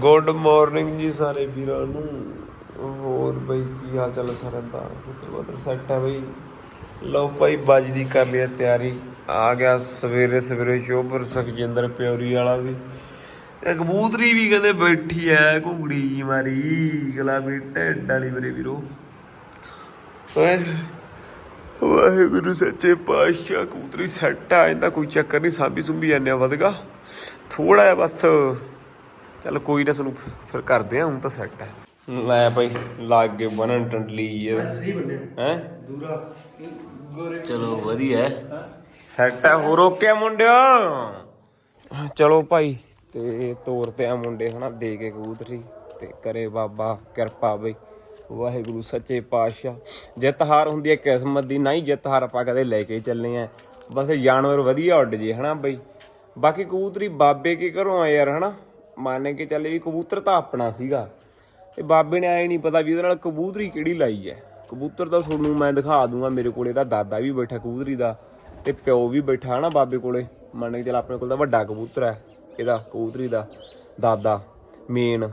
Good morning ਜੀ ਸਾਰੇ ਵੀਰਾਂ ਨੂੰ। ਹੋਰ ਬਈ ਕੀ ਹਾਲ ਚਾਲ ਹੈ ਸਾਰਿਆਂ ਦਾ? ਪੁੱਤਰ ਪੁੱਤਰ ਸੈੱਟ ਹੈ ਬਈ। ਲਓ ਭਾਈ, ਬਾਜ ਦੀ ਕਰ ਲਿਆ ਤਿਆਰੀ। ਆ ਗਿਆ ਸਵੇਰੇ ਸਵੇਰੇ ਸ਼ੋਭਰ ਸੁਖਜਿੰਦਰ ਪਿਉਰੀ ਵਾਲਾ ਵੀ। ਇਹ ਕਬੂਤਰੀ ਵੀ ਕਹਿੰਦੇ ਬੈਠੀ ਐ, ਘੁੰਗੜੀ ਜੀ ਮਾਰੀ। ਗਲਾਬੀ ਢਿੱਡ ਵਾਲੀ ਮੇਰੇ ਵੀਰੋ। ਓਏ, ਵਾਹਿਗੁਰੂ ਸੱਚੇ ਪਾਤਸ਼ਾਹ, ਕਬੂਤਰੀ ਸੈੱਟ ਆ, ਇਹਦਾ ਕੋਈ ਚੱਕਰ ਨਹੀਂ ਸਾਬੀ ਸੁੰਬੀ ਜਾਂਦੇ ਆ ਵਧਗਾ ਥੋੜਾ ਜਿਹਾ ਬਸ। ਚੱਲ ਕੋਈ ਨਾ ਸਾਨੂੰ ਫਿਰ ਕਰਦੇ ਆ ਹੁਣ ਤਾਂ ਸੈੱਟ ਹੈ। ਲੈ ਭਾਈ ਲੱਗ ਗਏ ਬਣਨ ਟੰਡਲੀ ਇਹ। ਸਹੀ ਹੈ? ਦੂਰਾ। ਗੋਰੇ ਚਲੋ ਵਧੀਆ ਸੈੱਟ ਹੈ। ਹੋ ਰੋਕਿਆ ਮੁੰਡਿਓ? ਚਲੋ ਭਾਈ ਤੇ ਤੋਰ ਤੇ ਆ ਮੁੰਡੇ ਹਨਾ ਦੇ ਕੇ ਕਬੂਤਰੀ ਤੇ ਕਰੇ ਬਾਬਾ ਕਿਰਪਾ ਬਈ। ਵਾਹਿਗੁਰੂ ਸੱਚੇ ਪਾਤਸ਼ਾਹ। ਜਿੱਤ ਹਾਰ ਹੁੰਦੀ ਹੈ ਕਿਸਮਤ ਦੀ ਨਹੀਂ ਜਿੱਤ ਹਾਰ ਆਪਾਂ ਕਦੇ ਲੈ ਕੇ ਚੱਲੇ ਆ ਬਸ ਜਾਨਵਰ ਵਧੀਆ ਉੱਡ ਜੇ ਹਨਾ ਬਈ। ਬਾਕੀ ਕਬੂਤਰੀ ਬਾਬੇ ਕੇ ਘਰੋਂ ਆ ਯਾਰ ਹਨਾ? ਮੰਨ ਕੇ ਚੱਲੇ ਵੀ ਕਬੂਤਰ ਤਾਂ ਆਪਣਾ ਸੀਗਾ। ਤੇ ਬਾਬੇ ਨੇ ਆਏ ਨਹੀਂ ਪਤਾ ਵੀ ਇਹਦੇ ਨਾਲ ਕਬੂਤਰੀ ਕਿਹੜੀ ਲਾਈ ਹੈ। ਕਬੂਤਰ ਤਾਂ ਤੁਹਾਨੂੰ ਮੈਂ ਦਿਖਾ ਦੂੰਗਾ, ਮੇਰੇ ਕੋਲੇ ਤਾਂ ਦਾਦਾ ਵੀ ਬੈਠਾ ਕਬੂਤਰੀ ਦਾ ਤੇ ਪਿਓ ਵੀ ਬੈਠਾ ਨਾ ਬਾਬੇ ਕੋਲੇ। ਮੰਨ ਕੇ ਚੱਲ ਆਪਣੇ ਕੋਲ ਤਾਂ ਵੱਡਾ ਕਬੂਤਰ ਹੈ, ਇਹਦਾ, ਕਬੂਤਰੀ ਦਾ, ਦਾਦਾ, ਮੇਨ।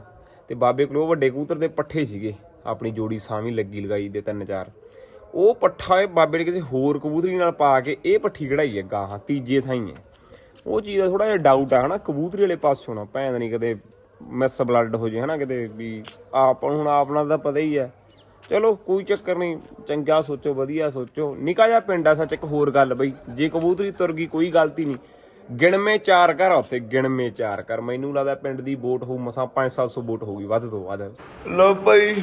ਤੇ ਬਾਬੇ ਕੋਲ ਉਹ ਵੱਡੇ ਕਬੂਤਰ ਦੇ ਪੱਠੇ ਸੀਗੇ, ਆਪਣੀ ਜੋੜੀ ਸਾਵੀਂ ਲੱਗੀ ਲਗਾਈ ਦੇ ਤਿੰਨ ਚਾਰ। ਉਹ ਪੱਠਾ ਬਾਬੇ ਨੇ ਕਿਸੇ ਹੋਰ ਕਬੂਤਰੀ ਨਾਲ ਪਾ ਕੇ ਇਹ ਪੱਠੀ ਕਢਾਈ ਹੈ ਗਾਹਾਂ, ਤੀਜੇ ਥਾਈ ਹੈ। ਉਹ ਚੀਜ਼ ਦਾ ਥੋੜਾ ਜਿਹਾ ਡਾਊਟ ਆ ਹਨਾ? ਕਬੂਤਰੀ ਵਾਲੇ ਪਾਸੋਂ ਨਾ ਭੈਣ ਨਹੀਂ ਕਦੇ ਮਿਸ ਬਲੱਡ ਹੋ ਜੇ ਹਨਾ? ਕਿਤੇ ਵੀ ਆਪ ਹੁਣ ਆਪਣਾ ਤਾਂ ਪਤਾ ਹੀ ਹੈ ਚਲੋ ਕੋਈ ਚੱਕਰ ਨਹੀਂ ਚੰਗਾ ਸੋਚੋ ਵਧੀਆ ਸੋਚੋ। ਨਿਕਾ ਜਿਹਾ ਪਿੰਡ ਆ ਸੱਚ ਇੱਕ ਹੋਰ ਗੱਲ ਬਈ ਜੇ ਕਬੂਤਰੀ ਤੁਰ ਗਈ ਕੋਈ ਗਲਤੀ ਨਹੀਂ ਗਿਣਵੇਂ ਚਾਰ ਘਰ ਆ ਉੱਥੇ ਗਿਣਵੇਂ ਚਾਰ ਘਰ। ਮੈਨੂੰ ਲੱਗਦਾ ਪਿੰਡ ਦੀ ਵੋਟ ਹੋਊ ਮਸਾਂ 5-700 ਵੋਟ ਹੋਊਗੀ ਵੱਧ ਤੋਂ ਵੱਧ। ਲੋ ਭਾਈ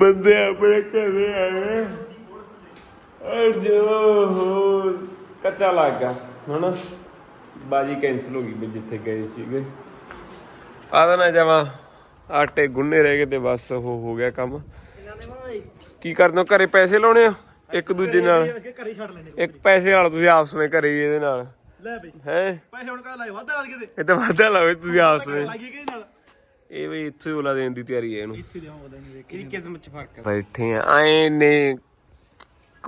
ਬੰਦੇ ਆਪਣੇ ਘਰੇ ਆਏ। ਅਰ ਜੋ ਕੱਚਾ ਲੱਗ ਹੁਣ ਬਾਜੀ ਕੈਨਸਲ ਹੋ ਗਈ ਵੀ ਜਿੱਥੇ ਗਏ ਸੀਗੇ। ਆਦਾ ਨਾ ਜਾਵਾ। ਆਟੇ ਗੁੰਨੇ ਰਹਿ ਗਏ ਤੇ ਬਸ ਉਹ ਹੋ ਗਿਆ ਕੰਮ। ਕੀ ਕਰਦੇ ਹੋ? ਘਰੇ ਪੈਸੇ ਲਾਉਣੇ ਆ? ਇੱਕ ਦੂਜੇ ਨਾਲ? ਇੱਕ ਪੈਸੇ ਨਾਲ ਤੁਸੀਂ ਆਪਸ ਵਿੱਚ ਘਰੇ ਹੀ ਇਹਦੇ ਨਾਲ। ਲੈ ਬਈ। ਹੈ? ਪੈਸੇ ਹੁਣ ਕਾ ਲਾਏ ਵਾਧਾ ਲਾ ਕਿਤੇ ਇਹ ਤਾਂ ਵਾਧਾ ਲਾਵੇ ਤੁਸੀਂ ਆਪਸ ਵਿੱਚ। ਇਹ ਵੀ ਇੱਥੇ ਹੀ ਉਲਾ ਦੇਣ ਦੀ ਤਿਆਰੀ ਹੈ ਇਹਨੂੰ। ਇੱਥੇ ਜਾਉਂ ਉਹਦਾ ਨਹੀਂ ਵੇਖ ਇਹਦੀ ਕਿਸਮਤ ਚ ਫ਼ਰਕ ਹੈ ਬੈਠੇ ਆ ਆਏ ਨੇ।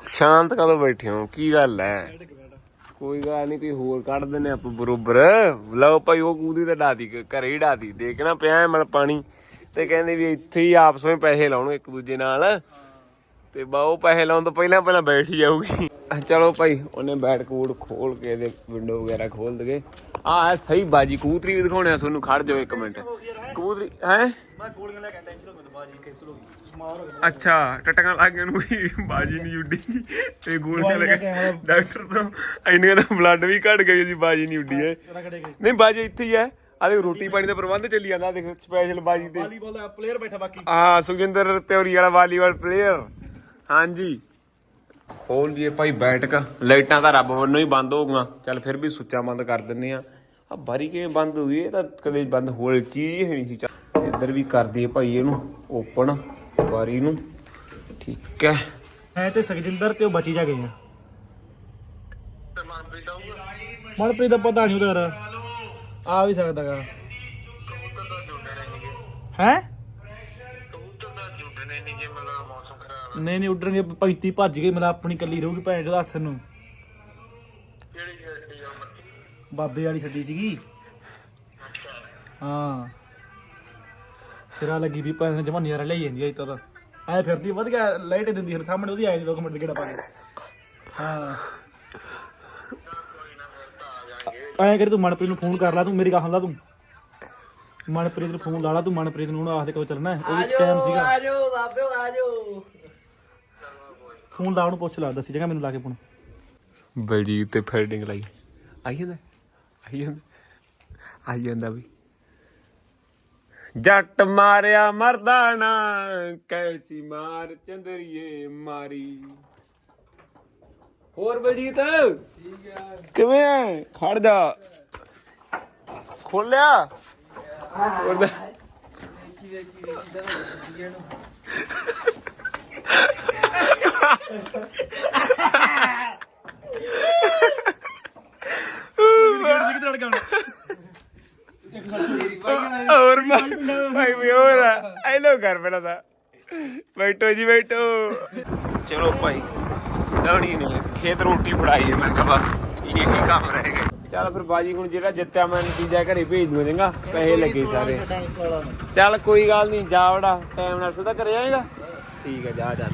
ਸ਼ਾਂਤ ਕਦੋਂ ਬੈਠੇ ਹੋ? ਕੀ ਗੱਲ ਹੈ ਕੋਈ ਗੱਲ ਨਹੀਂ ਕੋਈ ਹੋਰ ਕੱਢ ਦਿੰਨੇ ਆਪਾਂ ਬਰੋਬਰ। ਲਓ ਭਾਈ, ਉਹ ਕੂਦੀ ਤੇ ਡਾਦੀ ਘਰੇ ਹੀ ਡਾਦੀ ਦੇਖਣਾ ਪਿਆ ਮਲ ਪਾਣੀ। ਤੇ ਕਹਿੰਦੇ ਵੀ ਇੱਥੇ ਹੀ ਆਪਸ ਵਿੱਚ ਪੈਸੇ ਲਾਉਣਗੇ ਇੱਕ ਦੂਜੇ ਨਾਲ। ਤੇ ਬਾ, ਉਹ ਪੈਸੇ ਲਾਉਣ ਤੋਂ ਪਹਿਲਾਂ ਪਹਿਲਾਂ ਬੈਠ ਹੀ ਜਾਊਗੀ। ਚਲੋ ਭਾਈ, ਉਹਨੇ ਬੈਟ ਕੋਡ ਖੋਲ ਕੇ ਇਹਦੇ ਵਿੰਡੋ ਵਗੈਰਾ ਖੋਲ ਦਗੇ। ਆ ਸਹੀ ਬਾਜੀ ਕੂਤਰੀ ਵੀ ਦਿਖਾਉਣੇ ਆ ਤੁਹਾਨੂੰ, ਖੜ ਜਾਓ ਇੱਕ ਮਿੰਟ। ਕਬੂਤਰੀ, ਹੈ? ਮੈਂ ਗੋਲੀਆਂ ਲੈ ਕੇ ਟੈਨਸ਼ਨ ਹੋ ਗਈ, ਬਾਜੀ ਕੈਂਸਲ ਹੋ ਗਈ। ਅੱਛਾ ਟਟਕਾਂ ਲੱਗ ਗਏ ਨੂੰ ਵੀ। ਬਾਜੀ ਨਹੀਂ ਉੱਡੀ। ਤੇ ਗੋਲ ਚੱਲ ਦਵਾਈ ਲੈ ਕੇ ਗਿਆ ਆਇਆ। ਡਾਕਟਰ ਤੋਂ ਇੰਨੇ ਦਾ ਬਲੱਡ ਵੀ ਘਟ ਗਿਆ ਜੀ ਬਾਜੀ ਨਹੀਂ ਉੱਡੀ ਹੈ। ਨਹੀਂ ਬਾਜੀ ਇੱਥੇ ਹੀ ਹੈ। ਆ ਦੇਖ ਰੋਟੀ ਪਾਣੀ ਦਾ ਪ੍ਰਬੰਧ ਚੱਲੀ ਜਾਂਦਾ। ਦੇਖ ਸਪੈਸ਼ਲ ਬਾਜੀ ਤੇ। ਵਾਲੀਬਾਲ ਦਾ ਪਲੇਅਰ ਬੈਠਾ ਬਾਕੀ। ਹਾਂ ਸੁਖਿੰਦਰ ਪਿਉਰੀ ਵਾਲਾ ਵਾਲੀਬਾਲ ਪਲੇਅਰ ਹਾਂਜੀ। ਖੋਲ ਲਈਏ ਭਾਈ ਬੈਠਕ ਲਾਈਟਾਂ ਤਾਂ ਰੱਬ ਵੱਲੋਂ ਹੀ ਬੰਦ ਹੋ ਗਈਆਂ ਚੱਲ ਫਿਰ ਵੀ ਸੁੱਚਾ ਬੰਦ ਕਰ ਦਿੰਨੇ ਆ ਆ ਬਾਰੀ ਕਿਵੇਂ ਬੰਦ ਹੋ ਗਈ ਇਹ ਤਾਂ ਕਦੇ ਬੰਦ ਹੋਲ ਚੀਜ਼ ਹੀ ਨਹੀਂ ਸੀ। ਚੱਲ ਇੱਧਰ ਵੀ ਕਰ ਦਈਏ ਭਾਈ ਇਹਨੂੰ ਓਪਨ ਬਾਰੀ ਨੂੰ ਠੀਕ ਹੈ ਹੈ ਤੇ ਸਖਜਿੰਦਰ ਤੇ ਉਹ ਬਚੀ ਜਾ ਗਏ ਆ ਮਨਪ੍ਰੀਤ ਦਾ ਪਤਾ ਨਹੀਂ ਉਹਦਾ ਆ ਵੀ ਸਕਦਾਗਾ ਹੈ ਨਹੀਂ ਨਹੀਂ ਉੱਡਣਗੇ 35 ਭੱਜ ਗਏ ਮੇਰਾ ਆਪਣੀ ਕੱਲੀ ਰਹੂਗੀ ਭੈਣ ਦੇ ਹੱਥ ਨੂੰ ਬਾਬੇ ਵਾਲੀ ਛੱਡੀ ਸੀਗੀ ਹਾਂ ਸਿਰਾ ਲੱਗੀ ਵੀ ਭੈਣ ਜਮਾ ਨਿਆਰਾ ਲਈ ਜਾਂਦੀ ਐ ਤਾਂ। ਐ ਫਿਰਦੀ ਵਧ ਗਿਆ ਲਾਈਟ ਦਿੰਦੀ ਫਿਰ ਸਾਹਮਣੇ ਉਹਦੀ ਆਈ 2 ਮਿੰਟ ਦੇ ਗੇੜਾ ਪਾ ਕੇ। ਹਾਂ। ਐ ਕਰੀ ਤੂੰ ਮਨਪ੍ਰੀਤ ਨੂੰ ਫੋਨ ਕਰ ਲਾ ਤੂੰ ਮੇਰੀ ਗੱਲ ਲਾ ਤੂੰ। ਮਨਪ੍ਰੀਤ ਨੂੰ ਫੋਨ ਲਾ ਲਾ ਤੂੰ ਮਨਪ੍ਰੀਤ ਨੂੰ ਉਹਨੂੰ ਆਖਦੇ ਕੋ ਚੱਲਣਾ ਹੈ। ਉਹ ਟਾਈਮ ਸੀਗਾ। ਆਜੋ ਬਾਬੇ ਆਜੋ। ਫੋਨ ਲਾ ਉਹਨੂੰ ਪੁੱਛ ਲਾ ਦੱਸੀ ਜਗਾ ਮੈਨੂੰ ਲਾ ਕੇ ਫੋਨ। ਬਲਜੀਤ ਤੇ ਫੈਲਡਿੰਗ ਲਾਈ। ਆਈ ਜਾਂਦਾ ਆਈ ਜਾਂਦਾ ਆਈ ਜਾਂਦਾ ਵੀ। ਜੱਟ ਮਾਰਿਆ ਮਰਦਾਨਾ ਕੈਸੀ ਮਾਰ ਚੰਦਰੀਏ ਮਾਰੀ ਹੋਰ ਬਲਜੀਤ ਠੀਕ ਆ ਕਿਵੇਂ ਐ ਖੜ ਜਾ ਖੋਲਿਆ ਉਹਦਾ ਹੋਰ ਭਾਈ ਵੀ ਹੋਰ ਆਈ ਲੋ ਕਰ ਪਹਿਲਾਂ ਤਾਂ। ਬੈਠੋ ਜੀ ਬੈਠੋ। ਚਲੋ ਭਾਈ ਲਾਉਣੀ ਨੇ ਖੇਤ ਰੋਟੀ ਫੜਾਈ ਹੈ ਮੈਂ ਕਿਹਾ ਬਸ ਇਹੀ ਕੰਮ ਰਹਿ ਗਏ। ਚੱਲ ਫਿਰ ਬਾਜੀ ਹੁਣ ਜਿਹੜਾ ਜਿੱਤਿਆ ਮੈਂ ਨਤੀਜਾ ਘਰੇ ਭੇਜ ਦੂੰਗਾ ਚੰਗਾ ਪੈਸੇ ਲੱਗੇ ਸਾਰੇ। ਚੱਲ ਕੋਈ ਗੱਲ ਨਹੀਂ ਜਾ ਵੜਾ ਟਾਈਮ ਨਾਲ ਸਿੱਧਾ ਘਰੇ ਜਾਏਗਾ ਠੀਕ ਹੈ ਜਾ ਚੱਲ।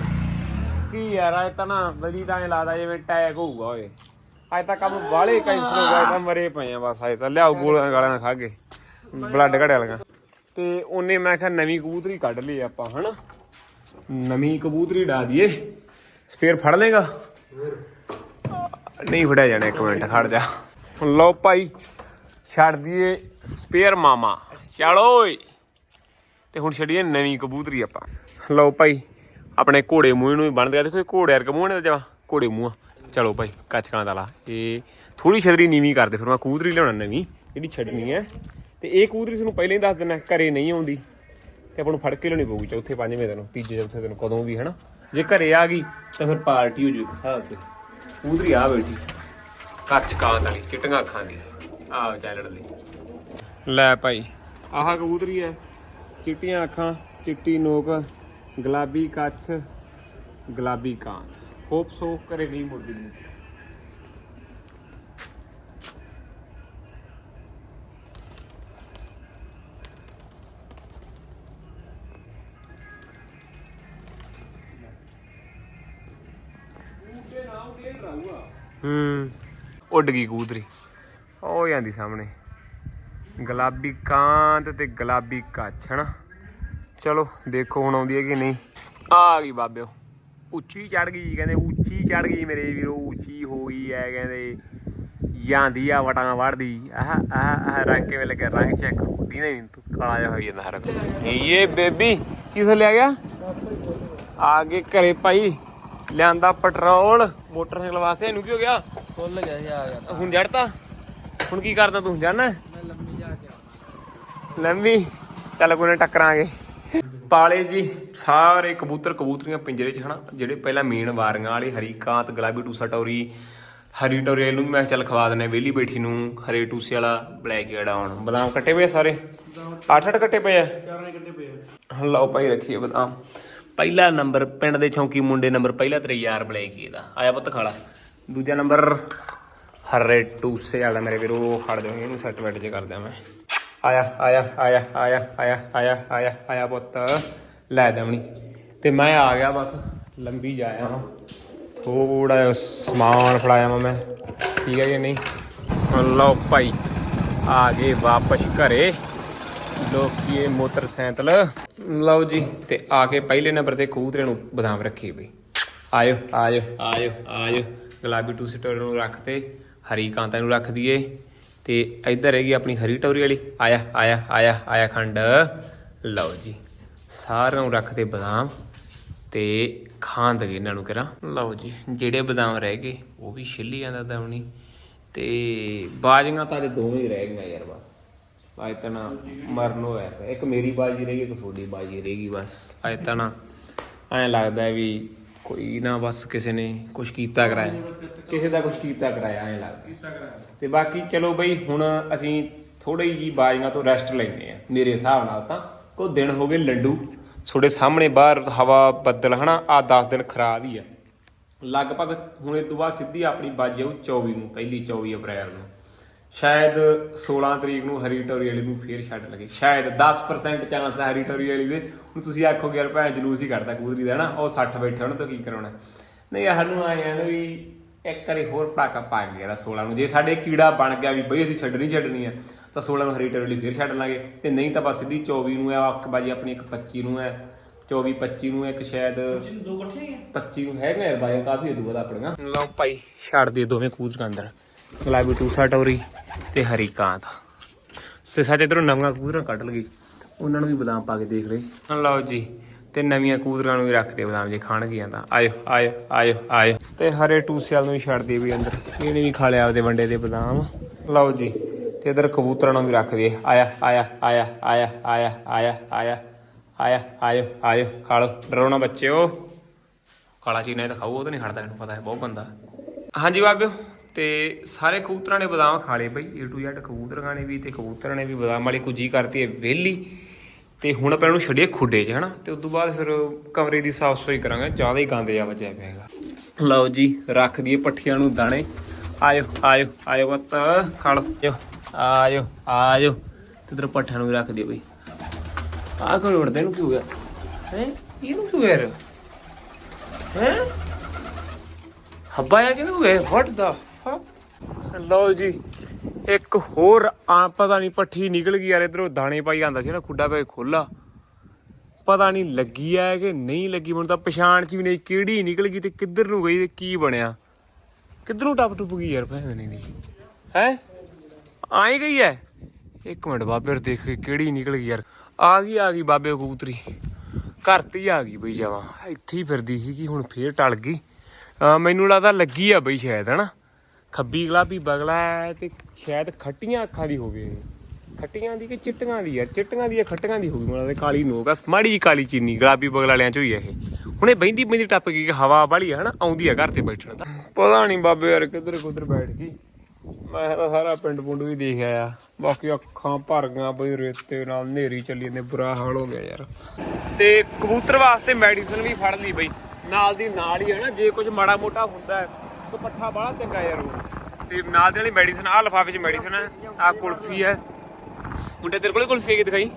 ਕੀ ਯਾਰ ਅੱਜ ਤਾਂ ਨਾ ਬਲੀ ਤਾਂ ਐ ਲੱਗਦਾ ਜਿਵੇਂ ਟੈਗ ਹੋਊਗਾ ਓਏ। ਅੱਜ ਤਾਂ ਕੰਮ ਬਾਲੇ ਕੈਂਸਲ ਹੋ ਗਿਆ ਤਾਂ ਮਰੇ ਪਏ ਆ ਬਸ ਅੱਜ ਤਾਂ ਲਿਆਓ ਗੋਲੀਆਂ ਗਾਲਾਂ ਖਾ ਕੇ। ਬਲੱਡ ਘੜਿਆ ਲਗਾ ਤੇ ਉਹਨੇ ਮੈਂ ਕਿਹਾ ਨਵੀਂ ਕਬੂਤਰੀ ਕੱਢ ਲਈ ਆਪਾਂ, ਹਨਾ? ਨਵੀਂ ਕਬੂਤਰੀ ਡਾ ਦਈਏ। ਸਪੇਅਰ ਫੜ ਲੇਗਾ ਨਹੀਂ ਫੜਿਆ ਜਾਣਾ, ਇੱਕ ਮਿੰਟ, ਖੜ ਜਾ। ਲਓ ਭਾਈ, ਛੱਡ ਦਈਏ ਸਪੇਅਰ ਮਾਮਾ। ਚਲੋ ਓਏ। ਤੇ ਹੁਣ ਛੱਡੀਏ ਨਵੀਂ ਕਬੂਤਰੀ ਆਪਾਂ। ਲਓ ਭਾਈ, ਆਪਣੇ ਘੋੜੇ ਮੂੰਹ ਨੂੰ ਵੀ ਬਣ ਗਿਆ ਦੇਖੋ ਇਹ ਘੋੜੇ ਵਰਗਾ ਮੂੰਹ ਨੇ ਜਵਾ ਘੋੜੇ ਮੂੰਹ ਚਲੋ ਭਾਈ ਕੱਚਕਾਂ ਵਾਲਾ ਇਹ ਥੋੜੀ ਛਤਰੀ ਨੀਵੀਂ ਕਰਦੇ, ਫਿਰ ਮੈਂ ਕਬੂਤਰੀ ਲਿਆਉਣਾ ਨਵੀਂ, ਜਿਹੜੀ ਛੱਡਣੀ ਹੈ। ਤੇ ਇਹ ਕਬੂਤਰੀ ਤੁਹਾਨੂੰ ਪਹਿਲਾਂ ਹੀ ਦੱਸ ਦਿੰਦਾ ਘਰੇ ਨਹੀਂ ਆਉਂਦੀ। ਤੇ ਆਪਾਂ ਨੂੰ ਫੜ ਕੇ ਲਿਆਉਣੀ ਪਊਗੀ ਚੌਥੇ ਪੰਜਵੇਂ ਦਿਨ ਤੀਜੇ ਚੌਥੇ ਦਿਨ ਕਦੋਂ ਵੀ ਹਨਾ? ਜੇ ਘਰੇ ਆ ਗਈ ਤਾਂ ਫਿਰ ਪਾਰਟੀ ਹੋ ਜੂ ਹਿਸਾਬ ਤੇ। ਕਬੂਤਰੀ ਆ ਬੈਠੀ। ਕੱਚ ਕਾਂ ਵਾਲੀ ਚਿੱਟੀਆਂ ਅੱਖਾਂ ਦੀ। ਆ ਚੱਲਣ ਲਈ ਲੈ ਭਾਈ। ਆਹ ਕਬੂਤਰੀ ਹੈ। ਚਿੱਟੀਆਂ ਅੱਖਾਂ ਚਿੱਟੀ ਨੋਕ ਗੁਲਾਬੀ ਕੱਛ ਗੁਲਾਬੀ ਕਾਂ ਹੋਪ ਸੋ ਕਰੇ ਨਹੀਂ ਮੁੜਦੀ। ਨਹੀਂ ਹੂੰ। ਉੱਡ ਗਈ ਕਬੂਤਰੀ ਉਹ ਜਾਂਦੀ ਸਾਹਮਣੇ। ਗੁਲਾਬੀ ਕਾਂਤ ਤੇ ਗੁਲਾਬੀ ਕੱਛ ਹਨਾ ਚਲੋ, ਦੇਖੋ ਹੁਣ ਆਉਂਦੀ ਹੈ ਕਿ ਨਹੀਂ। ਆ ਗਈ ਬਾਬਿਓ। ਉੱਚੀ ਚੜ ਗਈ ਜੀ, ਕਹਿੰਦੇ ਉੱਚੀ ਚੜ ਗਈ ਮੇਰੇ ਵੀਰੋ, ਉੱਚੀ ਹੋ ਗਈ ਹੈ, ਕਹਿੰਦੇ। ਜਾਂਦੀ ਆ, ਵਟਾਂ ਵੜਦੀ। ਆਹ ਆਹ ਆਹ, ਰੰਗ ਕਿਵੇਂ ਲੱਗਿਆ? ਰੰਗ ਚੈੱਕ ਹੁੰਦੀ ਨਹੀਂ, ਤੂੰ ਕਾਲਾ ਜਿਹਾ ਹੋਈ ਜਾਂਦਾ ਹਰ ਇਹ ਬੇਬੀ, ਕਿਥੇ ਲੈ ਗਿਆ? ਆ ਕੇ ਘਰੇ ਭਾਈ। ਲਿਆਂਦਾ ਪੈਟਰੋਲ ਮੋਟਰਸਾਈਕਲ ਵਾਸਤੇ ਇਹਨੂੰ ਕੀ ਹੋ ਗਿਆ? ਖੁੱਲ ਗਿਆ ਸੀ ਆ ਗਿਆ ਹੁਣ ਜੜਤਾ? ਹੁਣ ਕੀ ਕਰਦਾ ਤੂੰ ਜਾਣਾ ਮੈਂ ਲੰਮੀ ਜਾ ਕੇ ਲੰਮੀ? ਚੱਲ ਕੋਈ ਨਾ ਟੱਕਰਾਂਗੇ। ਪਾਲੇ ਜੀ ਸਾਰੇ ਕਬੂਤਰ ਕਬੂਤਰੀਆਂ ਪਿੰਜਰੇ 'ਚ ਹਨਾ? ਜਿਹੜੇ ਪਹਿਲਾਂ ਮੇਨ ਵਾਰੀਆਂ ਵਾਲੇ ਹਰੀ ਕਾਂਤ ਗੁਲਾਬੀ ਟੂਸਾ ਟੌਰੀ ਹਰੀ ਟੌਰੀ ਨੂੰ ਮੈਂ ਚੱਲ ਖਵਾ ਦਨੇ ਵਿਹਲੀ ਬੈਠੀ ਨੂੰ ਹਰੇ ਟੂਸੇ ਵਾਲਾ ਬਲੈਕ ਜਿਹੜਾ ਹੁਣ। ਬਦਾਮ ਕੱਟੇ ਪਏ ਸਾਰੇ? ਅੱਠ ਅੱਠ ਕੱਟੇ ਪਏ ਆ? ਚਾਰਾਂ ਕੱਟੇ ਪਏ ਆ। ਲਓ ਭਾਈ ਰੱਖੀਏ ਬਦਾਮ। ਪਹਿਲਾ ਨੰਬਰ ਪਿੰਡ ਦੇ ਚੌਂਕੀ ਮੁੰਡੇ ਨੰਬਰ ਪਹਿਲਾ ਤੇਰੇ ਯਾਰ ਬਲੈਕ ਹੀ ਇਹਦਾ ਆਇਆ ਪੁੱਤ ਖਾਲਾ। ਦੂਜਾ ਨੰਬਰ ਹਰੇ ਟੂਸੇ ਵਾਲਾ ਮੇਰੇ ਵੀਰੋ ਖੜ ਜਾਓਗੇ ਇਹਨੂੰ ਸੈੱਟ ਬੈਠ ਜੇ ਕਰਦਿਆਂ ਮੈਂ। ਆਇਆ ਆਇਆ ਆਇਆ ਆਇਆ ਆਇਆ ਆਇਆ ਆਇਆ ਆਇਆ ਪੁੱਤ। ਲੈ ਦਮਣੀ ਤੇ ਮੈਂ ਆ ਗਿਆ ਬਸ, ਲੰਬੀ ਜਾਇਆ ਹਾਂ ਥੋੜਾ ਜਿਹਾ ਸਮਾਨ ਫੜਾਇਆ ਵਾਂ ਮੈਂ। ਠੀਕ ਹੈ ਕਿ ਨਹੀਂ? ਲਓ ਭਾਈ, ਆ ਗਏ ਵਾਪਸ ਘਰੇ। ਲੋਕੀ ਇਹ ਮੋਟਰਸਾਈਕਲ। ਲਓ ਜੀ ਤੇ ਆ ਕੇ ਪਹਿਲੇ ਨੰਬਰ ਤੇ ਕਬੂਤਰੇ ਨੂੰ ਬਦਾਮ ਰੱਖੀ ਬਈ ਆਇਓ ਆਇਓ। ਆਇਓ ਆਇਓ। ਗੁਲਾਬੀ ਟੂ ਸਿਟਰ ਨੂੰ ਰੱਖ ਤੇ ਹਰੀ ਕਾਂਤਾ ਨੂੰ ਰੱਖ ਦਈਏ। ਤੇ ਇੱਧਰ ਹੈਗੀ ਆਪਣੀ ਹਰੀ ਟੌਰੀ ਵਾਲੀ। ਆਇਆ ਆਇਆ ਆਇਆ ਆਇਆ ਖੰਡ। ਲਓ ਜੀ ਸਾਰਿਆਂ ਨੂੰ ਰੱਖ ਤੇ ਬਦਾਮ। ਤੇ ਖਾਣ ਦਗੇ ਇਹਨਾਂ ਨੂੰ ਕਰਾਂ। ਲਓ ਜੀ ਜਿਹੜੇ ਬਦਾਮ ਰਹਿ ਗਏ ਉਹ ਵੀ ਛਿੱਲੀ ਜਾਂਦਾ ਦਵਣੀ ਤੇ ਬਾਜੀਆਂ ਤਾਂ ਅਜੇ ਦੋਵੇਂ ਹੀ ਰਹਿ ਗਈਆਂ ਯਾਰ ਬਸ। ਅੱਜ ਤਾਂ ਨਾ ਮਰਨ ਹੋਇਆ ਪਿਆ। ਇੱਕ ਮੇਰੀ ਬਾਜੀ ਰਹੀ ਇੱਕ ਤੁਹਾਡੀ ਬਾਜੀ ਰਹੇਗੀ ਬਸ। ਅੱਜ ਤਾਂ ਨਾ ਐਂ ਲੱਗਦਾ ਹੈ ਵੀ ਕੋਈ ਨਾ ਬਸ ਕਿਸੇ ਨੇ ਕੁਝ ਕੀਤਾ ਕਰਾਇਆ। ਕਿਸੇ ਦਾ ਕੁਝ ਕੀਤਾ ਕਰਾਇਆ ਐਂ ਲੱਗਦਾ। ਤੇ ਬਾਕੀ ਚਲੋ ਬਈ ਹੁਣ ਅਸੀਂ ਥੋੜੀ ਜੀ ਬਾਜੀਆਂ ਤੋਂ ਰੈਸਟ ਲੈਨੇ ਆ ਮੇਰੇ ਹਿਸਾਬ ਨਾਲ ਤਾਂ ਕੋ ਦਿਨ ਹੋ ਗਏ ਲੰਡੂ। ਤੁਹਾਡੇ ਸਾਹਮਣੇ ਬਾਹਰ ਹਵਾ ਬੱਦਲ ਹਨਾ? ਆ 10 ਦਿਨ ਖਰਾਬ ਹੀ ਆ। ਲਗਭਗ ਹੁਣ ਇਹ ਤੋਂ ਬਾਅਦ ਸਿੱਧੀ ਆਪਣੀ ਬਾਜੀ ਆਊ 24 ਨੂੰ ਪਹਿਲੀ 24 ਅਪ੍ਰੈਲ ਨੂੰ। ਸ਼ਾਇਦ 16 ਤਰੀਕ ਨੂੰ ਹਰੀ ਟੋਰੀ ਵਾਲੀ ਨੂੰ ਫੇਰ ਛੱਡ ਲਗੇ। ਸ਼ਾਇਦ 10% ਚਾਂਸ ਹੈ ਹਰੀ ਟੋਰੀ ਵਾਲੀ ਦੇ। ਹੁਣ ਤੁਸੀਂ ਆਖੋਗੇ ਯਾਰ ਭੈਣ ਜਲੂਸ ਹੀ ਕੱਢਦਾ ਕਬੂਤਰੀ ਦਾ ਨਾ ਉਹ 60 ਬੈਠੇ ਉਹਨਾਂ ਤੋਂ ਕੀ ਕਰਾਉਣਾ? ਨਹੀਂ ਸਾਨੂੰ ਆਏ ਆ ਨਾ ਵੀ ਇੱਕ ਵਾਰੀ ਹੋਰ ਪਟਾਕਾ ਪਾ ਗਿਆ ਦਾ 16 ਨੂੰ। ਜੇ ਸਾਡੇ ਕੀੜਾ ਬਣ ਗਿਆ ਵੀ ਬਈ ਅਸੀਂ ਛੱਡਣੀ ਛੱਡਣੀ ਆ ਤਾਂ 16 ਨੂੰ ਹਰੀ ਟੋਰੀ ਵਾਲੀ ਫੇਰ ਛੱਡ ਲਾਂਗੇ। ਤੇ ਨਹੀਂ ਤਾਂ ਬਸ ਸਿੱਧੀ 24 ਨੂੰ ਹੈ ਅੱਖ ਬਾਜੀ ਆਪਣੀ ਇੱਕ 25 ਨੂੰ ਹੈ 24 25 ਨੂੰ ਇੱਕ ਸ਼ਾਇਦ ਦੋ ਇਕੱਠੇ ਹੀ 25 ਨੂੰ ਹੈਗਾ ਯਾਰ ਬਾਈ ਕਾਫੀ ਬਾਅਦ ਆਪਣੀਆਂ। ਲਓ ਭਾਈ ਛੱਡ ਦੇ ਦੋਵੇਂ ਕਬੂਤਰ ਅੰਦਰ। ਗੁਲਾਬੀ ਟੂਸਾ ਟੌਰੀ ਤੇ ਹਰੀ ਕਾਂਤ। ਸੇ ਸੱਚ ਇਧਰੋਂ ਨਵੀਆਂ ਕਬੂਤਰਾਂ ਕੱਢ ਲਗੀ ਉਹਨਾਂ ਨੂੰ ਵੀ ਬਦਾਮ ਪਾ ਕੇ ਦੇਖ ਲਈ ਲਓ ਜੀ, ਤੇ ਨਵੀਆਂ ਕਬੂਤਰਾਂ ਨੂੰ ਵੀ ਰੱਖਦੇ ਬਦਾਮ ਜੇ ਖਾਣਗੀਆਂ ਤਾਂ। ਆਇਓ ਆਇਓ ਆਇਓ ਆਇਓ। ਤੇ ਹਰੇ ਟੂਸੇ ਨੂੰ ਵੀ ਛੱਡ ਦੇ ਵੀ ਅੰਦਰ। ਇਹਨੇ ਵੀ ਖਾ ਲਿਆ ਆਪਦੇ ਵੰਡੇ ਦੇ ਬਦਾਮ। ਲਓ ਜੀ, ਤੇ ਇਧਰ ਕਬੂਤਰਾਂ ਨੂੰ ਵੀ ਰੱਖ ਦਈਏ। ਆਇਆ ਆਇਆ ਆਇਆ ਆਇਆ ਆਇਆ ਆਇਆ ਆਇਆ ਆਇਆ, ਆਇਓ ਆਇਓ, ਖਾ ਲਓ। ਡਰੋ ਨਾ ਬੱਚਿਓ। ਕਾਲਾ ਚੀਨਾ ਇਹ ਤਾਂ ਖਾਊ ਉਹ ਤਾਂ ਨਹੀਂ ਖੜਦਾ ਮੈਨੂੰ ਪਤਾ ਹੈ, ਬਹੁਤ ਗੰਦਾ। ਹਾਂਜੀ ਬਾਬਿਓ। ਤੇ ਸਾਰੇ ਕਬੂਤਰਾਂ ਨੇ ਬਦਾਮ ਖਾ ਲਏ ਬਈ, A to Z ਕਬੂਤਰਾਂ ਨੇ ਵੀ ਤੇ ਕਬੂਤਰਾਂ ਨੇ ਵੀ ਬਦਾਮ ਵਾਲੀ ਕੁਜੀ ਕਰਤੀ ਹੈ ਵਿਹਲੀ। ਤੇ ਹੁਣ ਆਪਾਂ ਇਹਨੂੰ ਛੱਡੀਏ ਖੁੱਡੇ 'ਚ, ਹਨਾ? ਤੇ ਉਸ ਤੋਂ ਬਾਅਦ ਫਿਰ ਕਮਰੇ ਦੀ ਸਾਫ਼ ਸਫ਼ਾਈ ਕਰਾਂਗੇ, ਜ਼ਿਆਦਾ ਹੀ ਗੰਦ ਜਿਹਾ ਬਚਿਆ ਪਿਆ ਹੈਗਾ। ਲਓ ਜੀ, ਰੱਖ ਦਈਏ ਪੱਠੀਆਂ ਨੂੰ ਦਾਣੇ। ਆਇਓ ਆਇਓ ਆਇਓ ਪੁੱਤ, ਖਾ ਲਓ। ਆਇਓ ਆਇਓ ਆਇਓ। ਤੇ ਤੇਰੇ ਪੱਠਿਆਂ ਨੂੰ ਵੀ ਰੱਖ ਦਿਓ ਬਈ। ਆਹ ਕੋਈ ਉੜਦੇ ਨੂੰ ਕੀ ਹੋ ਗਿਆ ਹੈ? ਇਹਨੂੰ ਕੀ ਹੋ ਗਿਆ ਹੈ? ਹੱਬਾ ਆ ਕਿਨੂੰ ਹੋ ਗਿਆ? ਵਾਟ ਦਾ ਲਓ ਜੀ, ਇੱਕ ਹੋਰ ਆ ਪਤਾ ਨਹੀਂ ਪੱਠੀ ਨਿਕਲ ਗਈ ਯਾਰ, ਇਧਰੋਂ ਦਾਣੇ ਪਾਈ ਆਂਦਾ ਸੀ ਨਾ, ਖੁੱਡਾ ਪੈ ਖੋਲਾ ਪਤਾ ਨਹੀਂ ਲੱਗੀ ਆ ਕਿ ਨਹੀਂ ਲੱਗੀ, ਮੈਨੂੰ ਤਾਂ ਪਛਾਣ ਚ ਵੀ ਨਹੀਂ ਕਿਹੜੀ ਨਿਕਲ ਗਈ ਤੇ ਕਿੱਧਰ ਨੂੰ ਗਈ ਤੇ ਕੀ ਬਣਿਆ। ਕਿੱਧਰੋਂ ਟੱਪ ਟੁੱਪ ਗਈ ਯਾਰ, ਭੈਣ ਨਹੀਂ ਦੀ। ਹੈ? ਆਈ ਗਈ ਹੈ? ਇੱਕ ਮਿੰਟ ਬਾਬੇ ਦੇਖ ਕੇ ਕਿਹੜੀ ਨਿਕਲ ਗਈ ਯਾਰ। ਆ ਗਈ ਆ ਗਈ ਬਾਬੇ ਕਬੂਤਰੀ। ਘਰ ਤੇ ਹੀ ਆ ਗਈ ਬਈ ਜਾਵਾ ਇੱਥੇ ਹੀ ਫਿਰਦੀ ਸੀਗੀ, ਹੁਣ ਫੇਰ ਟਲ ਗਈ। ਮੈਨੂੰ ਲੱਗਦਾ ਲੱਗੀ ਆ ਬਈ ਸ਼ਾਇਦ ਹਨਾ ਖੱਬੀ ਗੁਲਾਬੀ ਬਗਲਾ ਹੈ ਤੇ ਸ਼ਾਇਦ ਖੱਟੀਆਂ ਅੱਖਾਂ ਦੀ ਹੋਵੇ। ਖੱਟੀਆਂ ਦੀ ਕਿ ਚਿੱਟੀਆਂ ਦੀ ਯਾਰ? ਚਿੱਟੀਆਂ ਦੀ ਜਾਂ ਖੱਟੀਆਂ ਦੀ ਹੋਊਗੀ ਮੈਨੂੰ ਲੱਗਦਾ ਕਾਲੀ ਨੋਕ ਆ। ਮਾੜੀ ਜੀ ਕਾਲੀ ਚੀਨੀ, ਗੁਲਾਬੀ ਬਗਲਾ ਵਾਲਿਆਂ ਚ ਹੋਈ ਹੈ ਇਹ। ਹੁਣੇ ਬੈਂਦੀ ਬੈਂਦੀ ਟੱਪ ਗਈ ਕਿ ਹਵਾ ਵਾਲੀ ਆ ਨਾ ਆਉਂਦੀ ਆ ਘਰ ਤੇ ਬੈਠਣ ਦਾ। ਪਤਾ ਨਹੀਂ ਬਾਬੇ ਯਾਰ ਕਿੱਧਰ ਕਿੱਧਰ ਬੈਠ ਗਈ। ਮੈਂ ਤਾਂ ਸਾਰਾ ਪਿੰਡ ਪੁੰਡ ਵੀ ਦੇਖ ਆਇਆ। ਬਾਕੀ ਅੱਖਾਂ ਭਰ ਗਈਆਂ ਬਈ ਰੇਤੇ ਨਾਲ ਨੇਰੀ ਚੱਲੀ ਜਾਂਦੇ, ਬੁਰਾ ਹਾਲ ਹੋ ਗਿਆ ਯਾਰ। ਤੇ ਕਬੂਤਰ ਵਾਸਤੇ ਮੈਡੀਸਨ ਵੀ ਫੜ ਲਈ ਬਈ। ਨਾਲ ਦੀ ਨਾਲ ਹੀ ਹੈ ਨਾ, ਜੇ ਕੁਝ ਮਾੜਾ ਮੋਟਾ ਹੁੰਦਾ ਹੈ ਪੱਠਾ ਬਾਹਲਾ ਚੰਗਾ ਯਾਰ ਉਹ। ਤੇ ਨਾਲ ਦੀ ਵਾਲੀ ਮੈਡੀਸਨ ਆ ਲਫਾਫੇ 'ਚ ਮੈਡੀਸਨ ਹੈ ਆ ਕੁਲਫੀ ਹੈ। ਮੁੰਡੇ ਤੇਰੇ ਕੋਲੇ ਕੁਲਫੀ ਹੈਗੀ ਦਿਖਾਈ?